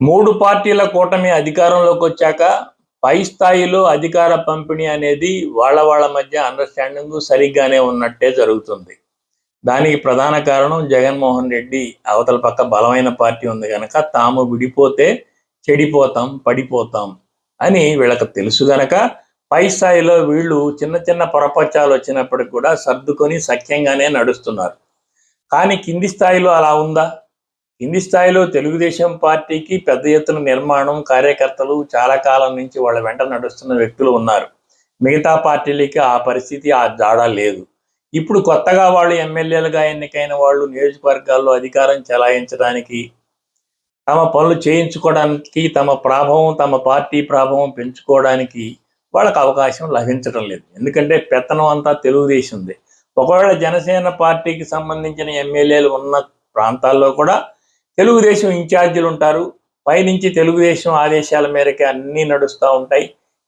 మూడు పార్టీల కూటమి అధికారంలోకి వచ్చాక పై స్థాయిలో అధికార పంపిణీ అనేది వాళ్ళ వాళ్ళ మధ్య అండర్స్టాండింగ్ సరిగ్గానే ఉన్నట్టే జరుగుతుంది. దానికి ప్రధాన కారణం జగన్మోహన్ రెడ్డి అవతల పక్క బలమైన పార్టీ ఉంది కనుక తాము విడిపోతే చెడిపోతాం పడిపోతాం అని వీళ్ళకి తెలుసు గనక పై స్థాయిలో వీళ్ళు చిన్న చిన్న పొరపచ్చాలు వచ్చినప్పటికి కూడా సర్దుకొని సఖ్యంగానే నడుస్తున్నారు. కానీ కింది స్థాయిలో అలా ఉందా? కింది స్థాయిలో తెలుగుదేశం పార్టీకి పెద్ద ఎత్తున నిర్మాణం కార్యకర్తలు చాలా కాలం నుంచి వాళ్ళ వెంట నడుస్తున్న వ్యక్తులు ఉన్నారు. మిగతా పార్టీలకి ఆ పరిస్థితి ఆ జాడ లేదు. ఇప్పుడు కొత్తగా వాళ్ళు ఎమ్మెల్యేలుగా ఎన్నికైన వాళ్ళు నియోజకవర్గాల్లో అధికారం చెలాయించడానికి తమ పనులు చేయించుకోవడానికి తమ ప్రాభవం తమ పార్టీ ప్రాభవం పెంచుకోవడానికి వాళ్ళకి అవకాశం లభించడం లేదు. ఎందుకంటే పెత్తనం అంతా తెలుగుదేశంది. ఒకవేళ జనసేన పార్టీకి సంబంధించిన ఎమ్మెల్యేలు ఉన్న ప్రాంతాల్లో కూడా తెలుగుదేశం ఇన్ఛార్జీలు ఉంటారు పైనుంచి తెలుగుదేశం ఆదేశాల మేరకే అన్నీ నడుస్తూ ఉంటాయి.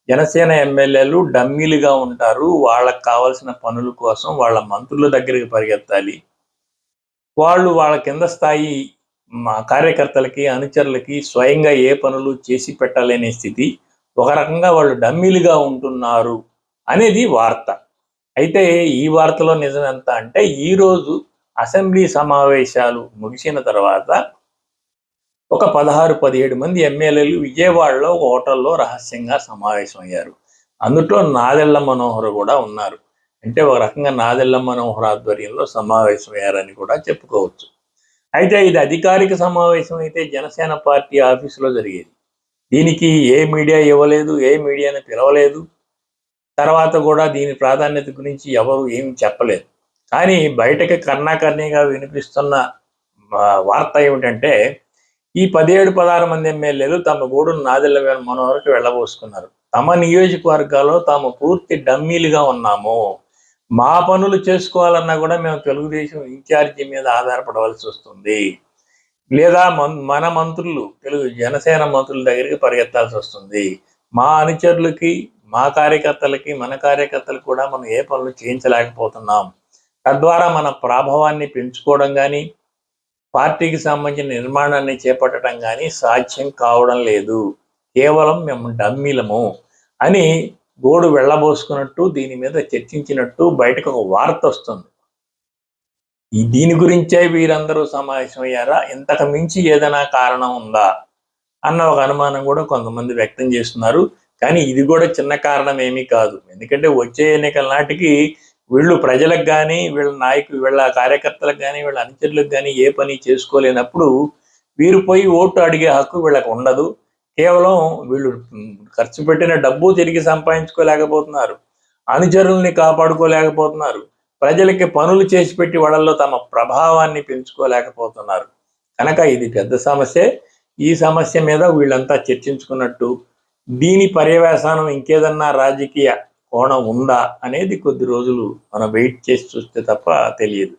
జనసేన ఎమ్మెల్యేలు డమ్మీలుగా ఉంటారు. వాళ్ళకి కావాల్సిన పనుల కోసం వాళ్ళ మంత్రుల దగ్గరికి పరిగెత్తాలి. వాళ్ళు వాళ్ళ కింద స్థాయి మా కార్యకర్తలకి అనుచరులకి స్వయంగా ఏ పనులు చేసి పెట్టలేని స్థితి. ఒక రకంగా వాళ్ళు డమ్మీలుగా ఉంటున్నారు అనేది వార్త. అయితే ఈ వార్తలో నిజం ఎంత అంటే ఈరోజు అసెంబ్లీ సమావేశాలు ముగిసిన తర్వాత ఒక పదహారు పదిహేడు మంది ఎమ్మెల్యేలు విజయవాడలో ఒక హోటల్లో రహస్యంగా సమావేశమయ్యారు. అందులో నాదెళ్ళ మనోహర్ కూడా ఉన్నారు. అంటే ఒక రకంగా నాదెళ్ళ మనోహర్ ఆధ్వర్యంలో సమావేశమయ్యారని కూడా చెప్పుకోవచ్చు. అయితే ఇది అధికారిక సమావేశం అయితే జనసేన పార్టీ ఆఫీసులో జరిగేది. దీనికి ఏ మీడియా ఇవ్వలేదు ఏ మీడియాని పిలవలేదు. తర్వాత కూడా దీని ప్రాధాన్యత గురించి ఎవరు ఏమి చెప్పలేదు. కానీ బయటకి కర్ణాకర్ణిగా వినిపిస్తున్న వార్త ఏమిటంటే ఈ పదిహేడు పదహారు మంది ఎమ్మెల్యేలు తమ గూడు నాదెల్ల మనోహర్కి వెళ్ళబోసుకున్నారు. తమ నియోజకవర్గాల్లో తాము పూర్తి డమ్మీలుగా ఉన్నాము. మా పనులు చేసుకోవాలన్నా కూడా మేము తెలుగుదేశం ఇన్ఛార్జి మీద ఆధారపడవలసి వస్తుంది. లేదా మన మంత్రులు తెలుగు జనసేన మంత్రుల దగ్గరికి పరిగెత్తాల్సి వస్తుంది. మా అనుచరులకి మా కార్యకర్తలకి మన కార్యకర్తలు కూడా మనం ఏ పనులు చేయించలేకపోతున్నాం. తద్వారా మన ప్రాభవాన్ని పెంచుకోవడం కానీ పార్టీకి సంబంధించిన నిర్మాణాన్ని చేపట్టడం కానీ సాధ్యం కావడం లేదు. కేవలం మేము డమ్మిలము అని గోడు వెళ్ళబోసుకున్నట్టు దీని మీద చర్చించినట్టు బయటకు ఒక వార్త వస్తుంది. ఈ దీని గురించే వీరందరూ సమావేశమయ్యారా? ఇంతకు మించి ఏదైనా కారణం ఉందా? అన్న ఒక అనుమానం కూడా కొంతమంది వ్యక్తం చేస్తున్నారు. కానీ ఇది కూడా చిన్న కారణం ఏమీ కాదు. ఎందుకంటే వచ్చే ఎన్నికల నాటికి వీళ్ళు ప్రజలకు కానీ వీళ్ళ నాయకులు వీళ్ళ కార్యకర్తలకు కానీ వీళ్ళ అనుచరులకు కానీ ఏ పని చేసుకోలేనప్పుడు వీరు పోయి ఓటు అడిగే హక్కు వీళ్ళకి ఉండదు. కేవలం వీళ్ళు ఖర్చు పెట్టిన డబ్బు తిరిగి సంపాదించుకోలేకపోతున్నారు. అనుచరుల్ని కాపాడుకోలేకపోతున్నారు. ప్రజలకి పనులు చేసి పెట్టి వాళ్ళల్లో తమ ప్రభావాన్ని పెంచుకోలేకపోతున్నారు. కనుక ఇది పెద్ద సమస్య. ఈ సమస్య మీద వీళ్ళంతా చర్చించుకున్నట్టు దీని పర్యవేశానం ఇంకేదన్నా రాజకీయ కోణం ఉందా అనేది కొద్ది రోజులు మనం వెయిట్ చేసి చూస్తే తప్ప తెలియదు.